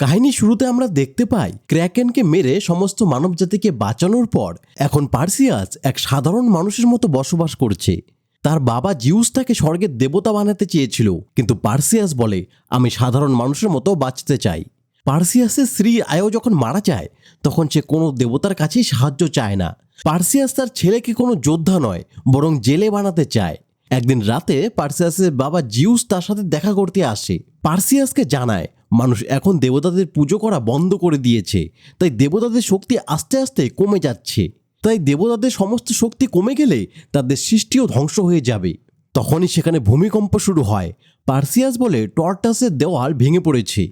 কাহিনী শুরুতে আমরা দেখতে পাই ক্র্যাকেনকে মেরে সমস্ত মানবজাতিকে বাঁচানোর পর এখন পার্সিয়াস এক সাধারণ মানুষের মতো বসবাস করছে। তার বাবা জিউস তাকে স্বর্গের দেবতা বানাতে চেয়েছিল, কিন্তু পার্সিয়াস বলে, আমি সাধারণ মানুষের মতো বাঁচতে চাই। পার্সিয়াসের স্ত্রী আয়ো যখন মারা যায়, তখন সে কোনো দেবতার কাছেই সাহায্য চায় না। পার্সিয়াস তার ছেলেকে কোনো যোদ্ধা নয়, বরং জেলে বানাতে চায়। একদিন রাতে পার্সিয়াসের বাবা জিউস তার সাথে দেখা করতে আসে। পার্সিয়াসকে জানায় মানুষ এখন দেবতাদের পুজো করা বন্ধ করে দিয়েছে। তাই দেবতাদের শক্তি আস্তে আস্তে কমে যাচ্ছে। তাই দেবতাদের সমস্ত শক্তি কমে গেলে তাদের সৃষ্টিও ধ্বংস হয়ে যাবে। তখনই সেখানে ভূমিকম্প শুরু হয়। পার্সিয়াস বলে টর্টাসের দেওয়াল ভেঙে পড়েছে।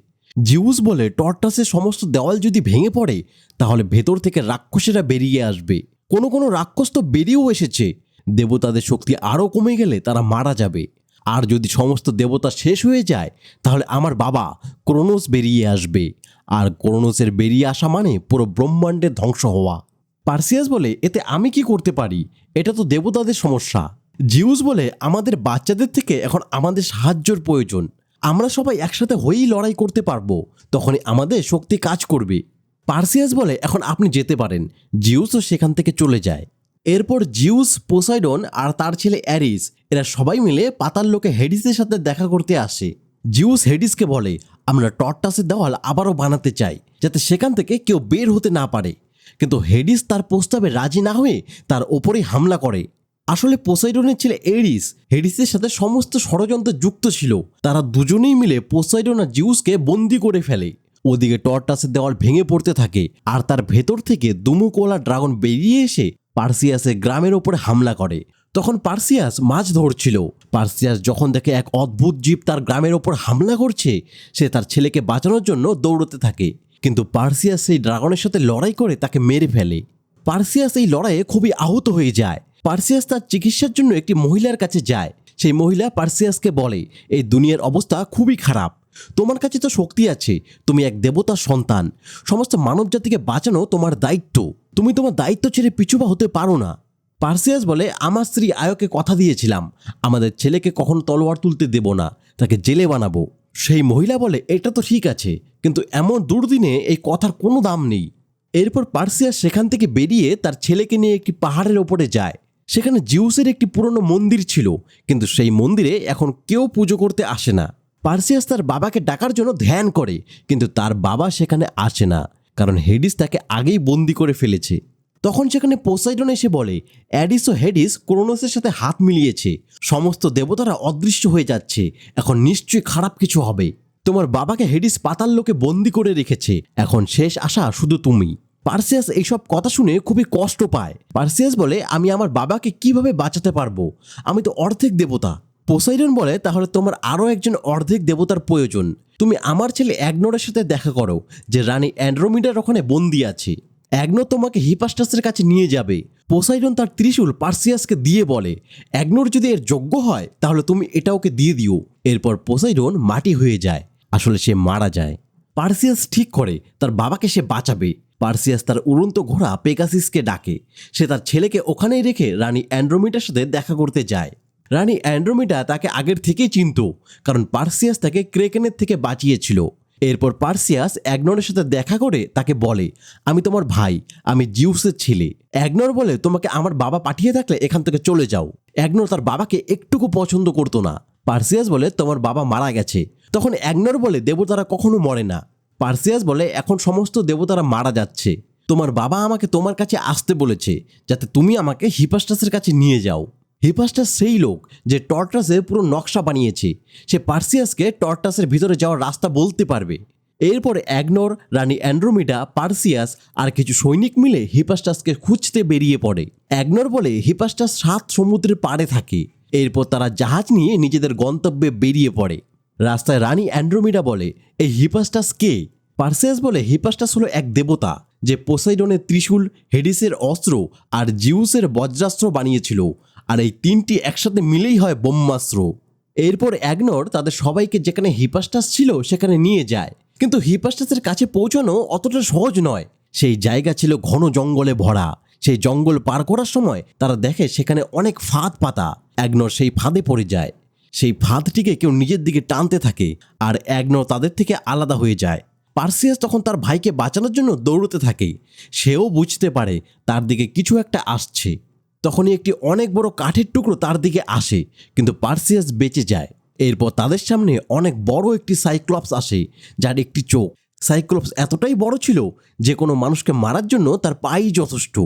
জিউস বলে টর্টাসের সমস্ত দেওয়াল যদি ভেঙে পড়ে, তাহলে ভেতর থেকে রাক্ষসেরা বেরিয়ে আসবে। কোনো কোনো রাক্ষস তো বেরিয়েও এসেছে। দেবতাদের শক্তি আরও কমে গেলে তারা মারা যাবে। আর যদি সমস্ত দেবতা শেষ হয়ে যায়, তাহলে আমার বাবা ক্রোনোস বেরিয়ে আসবে। আর ক্রোনোসের বেরিয়ে আসা মানে পুরো ব্রহ্মাণ্ডের ধ্বংস হওয়া। পার্সিয়াস বলে, এতে আমি কি করতে পারি? এটা তো দেবতাদের সমস্যা। জিউস বলে, আমাদের বাচ্চাদের থেকে এখন আমাদের সাহায্যর প্রয়োজন। আমরা সবাই একসাথে হয়েই লড়াই করতে পারব। তখনই আমাদের শক্তি কাজ করবে। পার্সিয়াস বলে, এখন আপনি যেতে পারেন। জিউসও সেখান থেকে চলে যায়। এরপর জিউস পোসাইডন আর তার ছেলে অ্যারিস এরা সবাই মিলে পাতাল লোকে হেডিসের সাথে দেখা করতে আসে। জিউস হেডিসকে বলে, আমরা টর্টাসের দেওয়াল আবারও বানাতে চাই, যাতে সেখান থেকে কেউ বের হতে না পারে। কিন্তু হেডিস তার প্রস্তাবে রাজি না হয়ে তার ওপরেই হামলা করে। আসলে পোসাইডনের ছেলে এরিস হেডিসের সাথে সমস্ত ষড়যন্ত্র যুক্ত ছিল। তারা দুজনেই মিলে পোসাইডন আর জিউসকে বন্দি করে ফেলে। ওদিকে টর্টাসের দেওয়াল ভেঙে পড়তে থাকে, আর তার ভেতর থেকে দুমুকোলা ড্রাগন বেরিয়ে এসে পার্সিয়াসের গ্রামের ওপরে হামলা করে। তখন পার্সিয়াস মাছ ধরছিল। পার্সিয়াস যখন দেখে এক অদ্ভুত জীব তার গ্রামের ওপর হামলা করছে, সে তার ছেলেকে বাঁচানোর জন্য দৌড়তে থাকে। কিন্তু পার্সিয়াস সেই ড্রাগনের সাথে লড়াই করে তাকে মেরে ফেলে। পার্সিয়াস এই লড়াইয়ে খুবই আহত হয়ে যায়। পার্সিয়াস তার চিকিৎসার জন্য একটি মহিলার কাছে যায়। সেই মহিলা পার্সিয়াসকে বলে, এই দুনিয়ার অবস্থা খুবই খারাপ। তোমার কাছে তো শক্তি আছে। তুমি এক দেবতার সন্তান। সমস্ত মানব জাতিকে বাঁচানো তোমার দায়িত্ব। তুমি তোমার দায়িত্ব ছেড়ে পিছুপা হতে পারো না। পার্সিয়াস বলে, আমার স্ত্রী আয়কে কথা দিয়েছিলাম, আমাদের ছেলেকে কখনো তলোয়ার তুলতে দেব না, তাকে জেলে বানাবো। সেই মহিলা বলে, এটা তো ঠিক আছে, কিন্তু এমন দুর্দিনে এই কথার কোনো দাম নেই। এরপর পার্সিয়াস সেখান থেকে বেরিয়ে তার ছেলেকে নিয়ে একটি পাহাড়ের ওপরে যায়। সেখানে জিউসের একটি পুরনো মন্দির ছিল, কিন্তু সেই মন্দিরে এখন কেউ পুজো করতে আসে না। পার্সিয়াস তার বাবাকে ডাকার জন্য ধ্যান করে, কিন্তু তার বাবা সেখানে আসে না, কারণ হেডিস তাকে আগেই বন্দি করে ফেলেছে। তখন সেখানে পোসাইডন এসে বলে, অ্যাডিস ও হেডিস ক্রোনোসের সাথে হাত মিলিয়েছে। সমস্ত দেবতারা অদৃশ্য হয়ে যাচ্ছে। এখন নিশ্চয়ই খারাপ কিছু হবে। তোমার বাবাকে হেডিস পাতাল লোকে বন্দি করে রেখেছে। এখন শেষ আশা শুধু তুমি। পার্সিয়াস এইসব কথা শুনে খুবই কষ্ট পায়। পার্সিয়াস বলে, আমি আমার বাবাকে কীভাবে বাঁচাতে পারব? আমি তো অর্ধেক দেবতা। পোসাইডন বলে, তাহলে তোমার আরও একজন অর্ধেক দেবতার প্রয়োজন। তুমি আমার ছেলে অ্যাগনোরের সাথে দেখা করো, যে রানী অ্যান্ড্রোমিডার ওখানে বন্দি আছে। অ্যাগনো তোমাকে হিপাস্টাসের কাছে নিয়ে যাবে। পোসাইডন তার ত্রিশূল পার্সিয়াসকে দিয়ে বলে, অ্যাগনোর যদি এর যোগ্য হয়, তাহলে তুমি এটা ওকে দিয়ে দিও। এরপর পোসাইডন মাটি হয়ে যায়। আসলে সে মারা যায়। পার্সিয়াস ঠিক করে, তার বাবাকে সে বাঁচাবে। পার্সিয়াস তার উড়ন্ত ঘোড়া পেগাসিসকে ডাকে। সে তার ছেলেকে ওখানেই রেখে রানী অ্যান্ড্রোমিটার সাথে দেখা করতে যায়। রানী অ্যান্ড্রোমিটা তাকে আগের থেকেই চিনত, কারণ পার্সিয়াস তাকে ক্রেকেনের থেকে বাঁচিয়েছিল। এরপর পার্সিয়াস অ্যাগনরের সাথে দেখা করে তাকে বলে, আমি তোমার ভাই, আমি জিউসের ছেলে। অ্যাগনর বলে, তোমাকে আমার বাবা পাঠিয়ে থাকলে এখান থেকে চলে যাও। অ্যাগনর তার বাবাকে একটুকু পছন্দ করতো না। পার্সিয়াস বলে, তোমার বাবা মারা গেছে। তখন অ্যাগনর বলে, দেবতারা কখনো মরে না। পার্সিয়াস বলে, এখন সমস্ত দেবতারা মারা যাচ্ছে। তোমার বাবা আমাকে তোমার কাছে আসতে বলেছে, যাতে তুমি আমাকে হিপাস্টাসের কাছে নিয়ে যাও। হিপাস্টাস সেই লোক যে টর্টাসের পুরো নকশা বানিয়েছে। সে পার্সিয়াসকে টর্টাসের ভিতরে যাওয়ার রাস্তা বলতে পারবে। এরপর অ্যাগনোর, রানী অ্যান্ড্রোমিডা, পার্সিয়াস আর কিছু সৈনিক মিলে হিপাস্টাসকে খুঁজতে বেরিয়ে পড়ে। অ্যাগনোর বলে হিপাস্টাস সাত সমুদ্রের পাড়ে থাকে। এরপর তারা জাহাজ নিয়ে নিজেদের গন্তব্যে বেরিয়ে পড়ে। রাস্তায় রানী অ্যান্ড্রোমিডা বলে, এই হিপাস্টাস কে? পার্সিয়াস বলে হিপাস্টাস হলো এক দেবতা যে পোসাইডনের ত্রিশূল, হেডিসের অস্ত্র আর জিউসের বজ্রাস্ত্র বানিয়েছিল। আর এই তিনটি একসাথে মিলেই হয় ব্রহ্মাস্ত্র। এরপর অ্যাগনর তাদের সবাইকে যেখানে হিপাস্টাস ছিল, সেখানে নিয়ে যায়। কিন্তু হিপাস্টাসের কাছে পৌঁছানো অতটা সহজ নয়। সেই জায়গা ছিল ঘন জঙ্গলে ভরা। সেই জঙ্গল পার করার সময় তারা দেখে সেখানে অনেক ফাঁদ পাতা। অ্যাগনর সেই ফাঁদে পড়ে যায়। সেই ফাঁদটিকে কেউ নিজের দিকে টানতে থাকে আর অ্যাগনর তাদের থেকে আলাদা হয়ে যায়। পার্সিয়াস তখন তার ভাইকে বাঁচানোর জন্য দৌড়তে থাকে। সেও বুঝতে পারে তার দিকে কিছু একটা আসছে। তখনই একটি অনেক বড় কাঠের টুকরো তার দিকে আসে, কিন্তু পার্সিয়াস বেঁচে যায়। এরপর তাদের সামনে অনেক বড় একটি সাইক্লপস আসে, যার একটি চোখ। সাইক্লপস এতটাই বড় ছিল যে কোনো মানুষকে মারার জন্য তার পাই যথেষ্ট।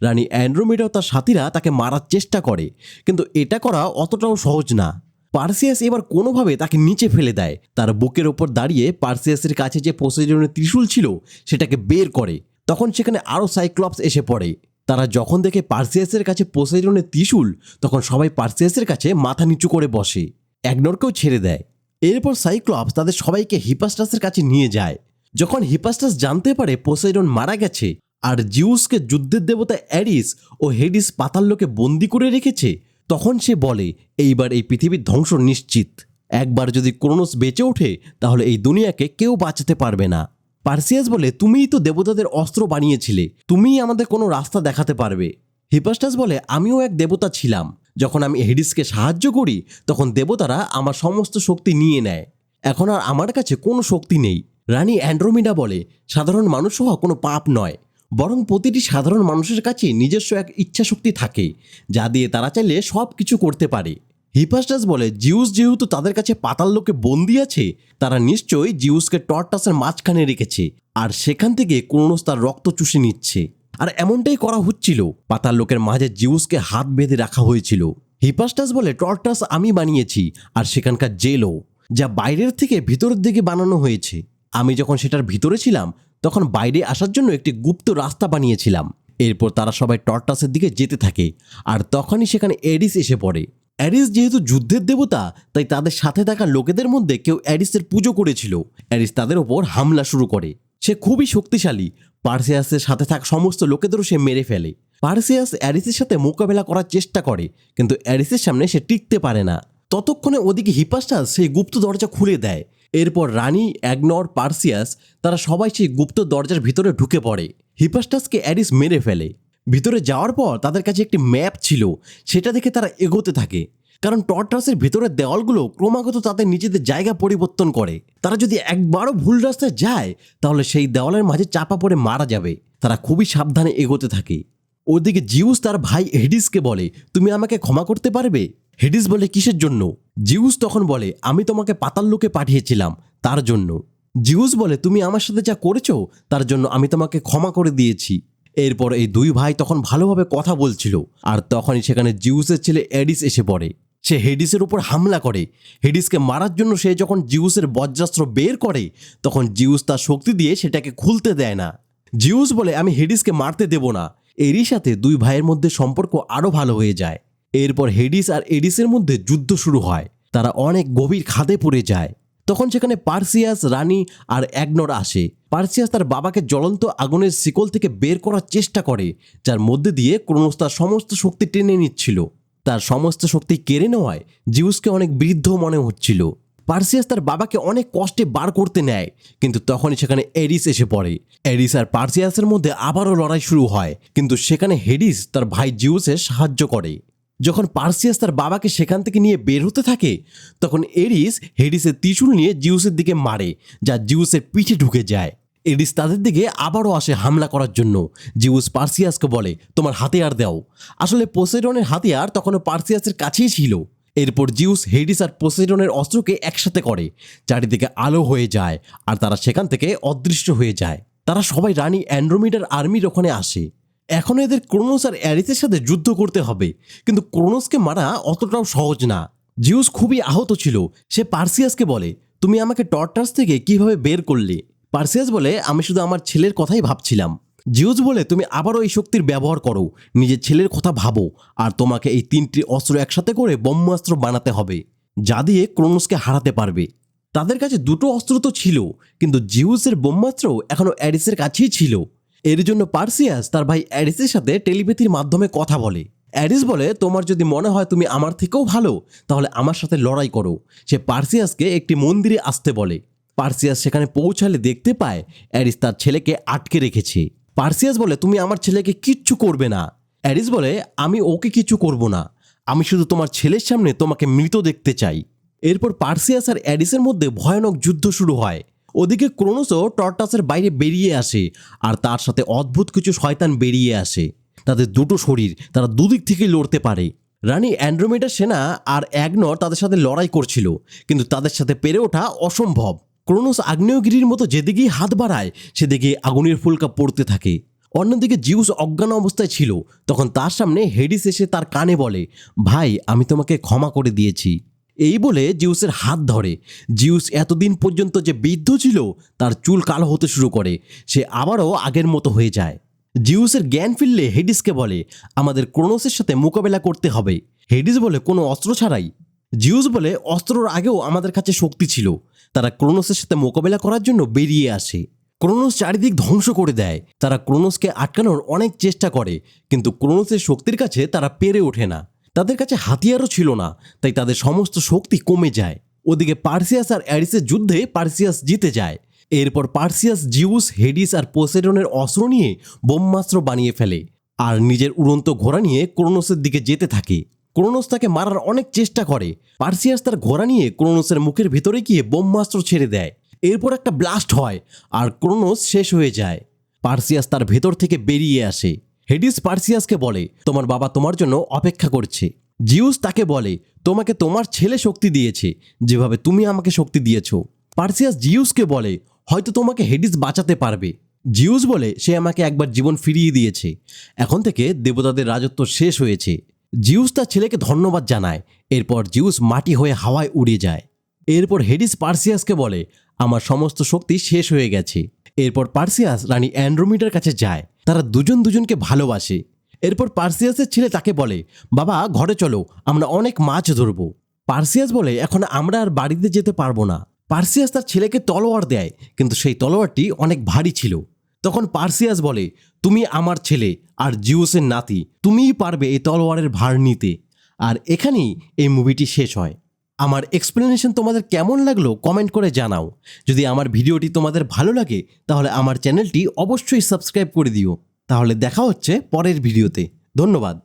রানী অ্যান্ড্রোমেডাও তার সাথীরা তাকে মারার চেষ্টা করে, কিন্তু এটা করা অতটাও সহজ না। পার্সিয়াস এবার কোনোভাবে তাকে নিচে ফেলে দেয়। তার বুকের ওপর দাঁড়িয়ে পার্সিয়াসের কাছে যে পোসেজনের ত্রিশূল ছিল, সেটাকে বের করে। তখন সেখানে আরও সাইক্লপস এসে পড়ে। তারা যখন দেখে পার্সিয়াসের কাছে পোসেজনের ত্রিশূল, তখন সবাই পার্সিয়াসের কাছে মাথা নিচু করে বসে, একনরকেও ছেড়ে দেয়। এরপর সাইক্লপস তাদের সবাইকে হিপাস্টাসের কাছে নিয়ে যায়। যখন হিপাস্টাস জানতে পারে পোসাইডন মারা গেছে, আর জিউসকে যুদ্ধের দেবতা অ্যারিস ও হেডিস পাতাল্লোকে বন্দি করে রেখেছে, তখন সে বলে, এইবার এই পৃথিবীর ধ্বংস নিশ্চিত। একবার যদি ক্রোনোস বেঁচে ওঠে, তাহলে এই দুনিয়াকে কেউ বাঁচাতে পারবে না। পার্সিয়াস বলে, তুমিই তো দেবতাদের অস্ত্র বানিয়েছিলে। তুমিই আমাদের কোনো রাস্তা দেখাতে পারবে। হিপাস্টাস বলে, আমিও এক দেবতা ছিলাম। যখন আমি হেডিসকে সাহায্য করি, তখন দেবতারা আমার সমস্ত শক্তি নিয়ে নেয়। এখন আর আমার কাছে কোনো শক্তি নেই। রানী অ্যান্ড্রোমিডা বলে, সাধারণ মানুষ হওয়া কোনো পাপ নয়। বরং প্রতিটি সাধারণ মানুষের কাছে নিজস্ব এক ইচ্ছাশক্তি থাকে, যা দিয়ে তারা চাইলে সব কিছু করতে পারে। হিপাস্টাস বলে, জিউস যেহেতু তাদের কাছে পাতাল লোকে বন্দি আছে, তারা নিশ্চয়ই জিউসকে টর্টাসের মাঝখানে রেখেছে, আর সেখান থেকে ক্রোনোস তার রক্ত চুষে নিচ্ছে। আর এমনটাই করা হচ্ছিল, পাতাল লোকের মাঝে জিউসকে হাত বেঁধে রাখা হয়েছিল। হিপাস্টাস বলে, টর্টাস আমি বানিয়েছি, আর সেখানকার জেলও, যা বাইরের থেকে ভিতরের দিকে বানানো হয়েছে। আমি যখন সেটার ভিতরে ছিলাম, তখন বাইরে আসার জন্য একটি গুপ্ত রাস্তা বানিয়েছিলাম। এরপর তারা সবাই টর্টাসের দিকে যেতে থাকে, আর তখনই সেখানে এডিস এসে পড়ে। অ্যারিস যেহেতু যুদ্ধের দেবতা, তাই তাদের সাথে থাকা লোকেদের মধ্যে কেউ অ্যারিসের পুজো করেছিল। অ্যারিস তাদের ওপর হামলা শুরু করে। সে খুবই শক্তিশালী। পার্সিয়াসের সাথে থাকা সমস্ত লোকেদেরও সে মেরে ফেলে। পার্সিয়াস অ্যারিসের সাথে মোকাবেলা করার চেষ্টা করে, কিন্তু অ্যারিসের সামনে সে টিকতে পারে না। ততক্ষণে ওদিকে হিপাস্টাস সেই গুপ্ত দরজা খুলে দেয়। এরপর রানী, অ্যাগনর, পার্সিয়াস, তারা সবাই সেই গুপ্ত দরজার ভিতরে ঢুকে পড়ে। হিপাস্টাসকে অ্যারিস মেরে ফেলে। ভিতরে যাওয়ার পর তাদের কাছে একটি ম্যাপ ছিল, সেটা দেখে তারা এগোতে থাকে। কারণ টর্টাসের ভেতরের দেওয়ালগুলো ক্রমাগত তাদের নিজেদের জায়গা পরিবর্তন করে। তারা যদি একবারও ভুল রাস্তায় যায়, তাহলে সেই দেওয়ালের মাঝে চাপা পড়ে মারা যাবে। তারা খুবই সাবধানে এগোতে থাকে। ওদিকে জিউস তার ভাই হেডিসকে বলে, তুমি আমাকে ক্ষমা করতে পারবে? হেডিস বলে, কিসের জন্য? জিউস তখন বলে, আমি তোমাকে পাতাল লোকে পাঠিয়েছিলাম, তার জন্য। জিউস বলে, তুমি আমার সাথে যা করেছ, তার জন্য আমি তোমাকে ক্ষমা করে দিয়েছি। এরপর এই দুই ভাই তখন ভালোভাবে কথা বলছিল। আর তখনই সেখানে জিউসের ছেলে এডিস এসে পড়ে। সে হেডিসের উপর হামলা করে। হেডিসকে মারার জন্য সে যখন জিউসের বজ্রাস্ত্র বের করে, তখন জিউস তার শক্তি দিয়ে সেটাকে খুলতে দেয় না। জিউস বলে, আমি হেডিসকে মারতে দেব না। এরই সাথে দুই ভাইয়ের মধ্যে সম্পর্ক আরও ভালো হয়ে যায়। এরপর হেডিস আর এডিসের মধ্যে যুদ্ধ শুরু হয়। তারা অনেক গভীর খাদে পড়ে যায়। তখন সেখানে পার্সিয়াস, রানী আর একনর আসে। পার্সিয়াস তার বাবাকে জ্বলন্ত আগুনের শিকল থেকে বের করার চেষ্টা করে, যার মধ্যে দিয়ে ক্রোনোস তার সমস্ত শক্তি টেনে নিচ্ছিল। তার সমস্ত শক্তি কেড়ে নেওয়ায় জিউসকে অনেক বৃদ্ধ মনে হচ্ছিল। পার্সিয়াস তার বাবাকে অনেক কষ্টে বার করতে নেয়, কিন্তু তখনই সেখানে এডিস এসে পড়ে। এডিস আর পার্সিয়াসের মধ্যে আবারও লড়াই শুরু হয়, কিন্তু সেখানে হেডিস তার ভাই জিউসের সাহায্য করে। যখন পার্সিয়াস তার বাবাকে সেখান থেকে নিয়ে বের হতে থাকে, তখন এরিস হেডিসের ত্রিশূল নিয়ে জিউসের দিকে মারে, যা জিউসের পিঠে ঢুকে যায়। এডিস তাদের দিকে আবারও আসে হামলা করার জন্য। জিউস পার্সিয়াসকে বলে, তোমার হাতিয়ার দাও। আসলে পোসেডনের হাতিয়ার তখনও পার্সিয়াসের কাছেই ছিল। এরপর জিউস, হেডিস আর পোসেডনের অস্ত্রকে একসাথে করে, চারিদিকে আলো হয়ে যায়, আর তারা সেখান থেকে অদৃশ্য হয়ে যায়। তারা সবাই রানী অ্যান্ড্রোমিডার আর্মির ওখানে আসে। এখন এদের ক্রোনোস আর অ্যারিসের সাথে যুদ্ধ করতে হবে। কিন্তু ক্রোনোসকে মারা অতটাও সহজ না। জিউস খুবই আহত ছিল। সে পার্সিয়াসকে বলে, তুমি আমাকে টর্টার্স থেকে কীভাবে বের করলে? পার্সিয়াস বলে, আমি শুধু আমার ছেলের কথাই ভাবছিলাম। জিউস বলে, তুমি আবারও এই শক্তির ব্যবহার করো। নিজের ছেলের কথা ভাবো। আর তোমাকে এই তিনটি অস্ত্র একসাথে করে ব্রহ্মাস্ত্র বানাতে হবে, যা দিয়ে ক্রোনোসকে হারাতে পারবে। তাদের কাছে দুটো অস্ত্র তো ছিল, কিন্তু জিউসের ব্রহ্মাস্ত্র এখনও অ্যারিসের কাছেই ছিল। এর জন্য পার্সিয়াস তার ভাই অ্যারিসের সাথে টেলিপ্যাথির মাধ্যমে কথা বলে। অ্যারিস বলে, তোমার যদি মনে হয় তুমি আমার থেকেও ভালো, তাহলে আমার সাথে লড়াই করো। সে পার্সিয়াসকে একটি মন্দিরে আসতে বলে। পার্সিয়াস সেখানে পৌঁছালে দেখতে পায় অ্যারিস তার ছেলেকে আটকে রেখেছে। পার্সিয়াস বলে, তুমি আমার ছেলেকে কিচ্ছু করবে না। অ্যারিস বলে, আমি ওকে কিছু করব না। আমি শুধু তোমার ছেলের সামনে তোমাকে মৃত দেখতে চাই। এরপর পার্সিয়াস আর অ্যারিসের মধ্যে ভয়ানক যুদ্ধ শুরু হয়। ওদিকে ক্রোনোসও টর্টাসের বাইরে বেরিয়ে আসে আর তার সাথে অদ্ভুত কিছু শয়তান বেরিয়ে আসে। তাদের দুটো শরীর, তারা দুদিক থেকেই লড়তে পারে। রানী অ্যান্ড্রোমেডার সেনা আর অ্যাগনর তাদের সাথে লড়াই করছিল, কিন্তু তাদের সাথে পেরে ওঠা অসম্ভব। ক্রোনোস আগ্নেয়গিরির মতো যেদিকেই হাত বাড়ায় সেদিকে আগুনের ফুলকা পড়তে থাকে। অন্যদিকে জিউস অজ্ঞান অবস্থায় ছিল, তখন তার সামনে হেডিস এসে তার কানে বলে, ভাই, আমি তোমাকে ক্ষমা করে দিয়েছি। এই বলে জিউসের হাত ধরে। জিউস এতদিন পর্যন্ত যে বৃদ্ধ ছিল, তার চুল কালো হতে শুরু করে। সে আবারও আগের মতো হয়ে যায়। জিউসের জ্ঞান ফিরলে হেডিসকে বলে, আমাদের ক্রোনোসের সাথে মোকাবেলা করতে হবে। হেডিস বলে, কোনো অস্ত্র ছাড়াই। জিউস বলে, অস্ত্রর আগেও আমাদের কাছে শক্তি ছিল। তারা ক্রোনোসের সাথে মোকাবেলা করার জন্য বেরিয়ে আসে। ক্রোনোস চারিদিক ধ্বংস করে দেয়। তারা ক্রোনোসকে আটকানোর অনেক চেষ্টা করে, কিন্তু ক্রোনোসের শক্তির কাছে তারা পেরে ওঠে না। তাদের কাছে হাতিয়ারও ছিল না, তাই তাদের সমস্ত শক্তি কমে যায়। ওদিকে পার্সিয়াস আর অ্যারিসের যুদ্ধে পার্সিয়াস জিতে যায়। এরপর পার্সিয়াস, জিউস, হেডিস আর পোসেডনের অস্ত্র নিয়ে বোমাস্ত্র বানিয়ে ফেলে আর নিজের উড়ন্ত ঘোড়া নিয়ে ক্রোনোসের দিকে যেতে থাকে। ক্রোনোস তাকে মারার অনেক চেষ্টা করে। পার্সিয়াস তার ঘোড়া নিয়ে ক্রোনোসের মুখের ভিতরে গিয়ে বোমাস্ত্র ছেড়ে দেয়। এরপর একটা ব্লাস্ট হয় আর ক্রোনোস শেষ হয়ে যায়। পার্সিয়াস তার ভেতর থেকে বেরিয়ে আসে। হেডিস পার্সিয়াসকে বলে, তোমার বাবা তোমার জন্য অপেক্ষা করছে। জিউস তাকে বলে, তোমাকে তোমার ছেলে শক্তি দিয়েছে, যেভাবে তুমি আমাকে শক্তি দিয়েছ। পার্সিয়াস জিউসকে বলে, হয়তো তোমাকে হেডিস বাঁচাতে পারবে। জিউস বলে, সে আমাকে একবার জীবন ফিরিয়ে দিয়েছে। এখন থেকে দেবতাদের রাজত্ব শেষ হয়েছে। জিউস তার ছেলেকে ধন্যবাদ জানায়। এরপর জিউস মাটি হয়ে হাওয়ায় উড়ে যায়। এরপর হেডিস পার্সিয়াসকে বলে, আমার সমস্ত শক্তি শেষ হয়ে গেছে। এরপর পার্সিয়াস রানী অ্যান্ড্রোমিটার কাছে যায়। তারা দুজন দুজনকে ভালোবাসে। এরপর পার্সিয়াসের ছেলে তাকে বলে, বাবা, ঘরে চলো, আমরা অনেক মাছ ধরবো। পার্সিয়াস বলে, এখন আমরা আর বাড়িতে যেতে পারব না। পার্সিয়াস তার ছেলেকে তলোয়ার দেয়, কিন্তু সেই তলোয়ারটি অনেক ভারী ছিল। তখন পার্সিয়াস বলে, তুমি আমার ছেলে আর জিউসের নাতি, তুমিই পারবে এই তলোয়ারের ভার নিতে। আর এখানেই এই মুভিটি শেষ হয়। আমার এক্সপ্লেনেশন তোমাদের কেমন লাগল কমেন্ট করে জানাও। যদি আমার ভিডিওটি তোমাদের ভালো লাগে, তাহলে আমার চ্যানেলটি অবশ্যই সাবস্ক্রাইব করে দিও। তাহলে দেখা হচ্ছে পরের ভিডিওতে। ধন্যবাদ।